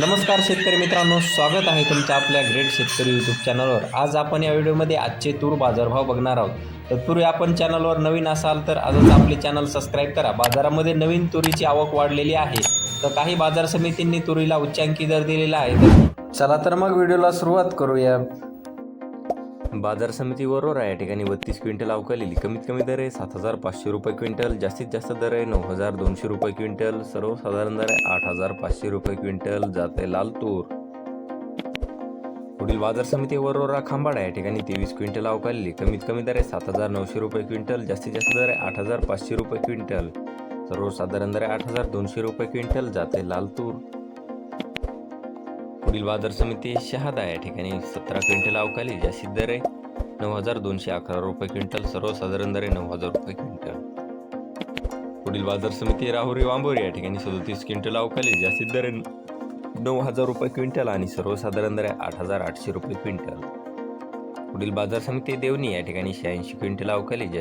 नमस्कार शेतकरी मित्रांनो स्वागत आहे तुमचं आपल्या ग्रेट शेतकरी यूट्यूब चॅनलवर आज आपण या व्हिडिओमध्ये आजचे तूर बाजारभाव बघणार आहोत. तत्पूर्वी आपण चॅनलवर नवीन असाल तर आजच आपले चॅनल सबस्क्राईब करा. बाजारामध्ये नवीन तुरीची आवक वाढलेली आहे. तर काही बाजार समितींनी तुरीला उच्चांकी दर दिलेला आहे. चला तर मग व्हिडिओला सुरुवात करूया. बाजार समितीवरोर आहे या ठिकाणी बत्तीस क्विंटल अवकालेली कमीत कमी दर आहे सात हजार पाचशे रुपये क्विंटल जास्तीत जास्त दर आहे नऊ हजार दोनशे रुपये क्विंटल सर्वसाधारण दर आहे आठ हजार पाचशे रुपये क्विंटल जाते लाल तूर. पुढील बाजार समिती वरोरा खांबाड आहे या ठिकाणी तेवीस क्विंटल अवकालेली कमीत कमी दर आहे सात हजार नऊशे रुपये क्विंटल जास्तीत जास्त दर आहे आठ हजार पाचशे रुपये क्विंटल. सर्वसाधारण दर आहे आठ हजार दोनशे रुपये क्विंटल जाते लाल तूर. पुढील बाजार समिती शहादा या ठिकाणी सतरा क्विंटल अवकाली जास्तीत दर आहे नऊ हजार दोनशे अकरा रुपये क्विंटल सर्वसाधारण दर आहे नऊ हजार रुपये क्विंटल. पुढील बाजार समिती राहुरी वांबोरी या ठिकाणी सदोतीस क्विंटल अवकाली जास्तीत दर आहे नऊ हजार रुपये क्विंटल आणि सर्वसाधारण दर आहे आठ हजार आठशे रुपये क्विंटल. पुढील बाजार समिती देवणी या ठिकाणी शहाऐंशी क्विंटल अवकाली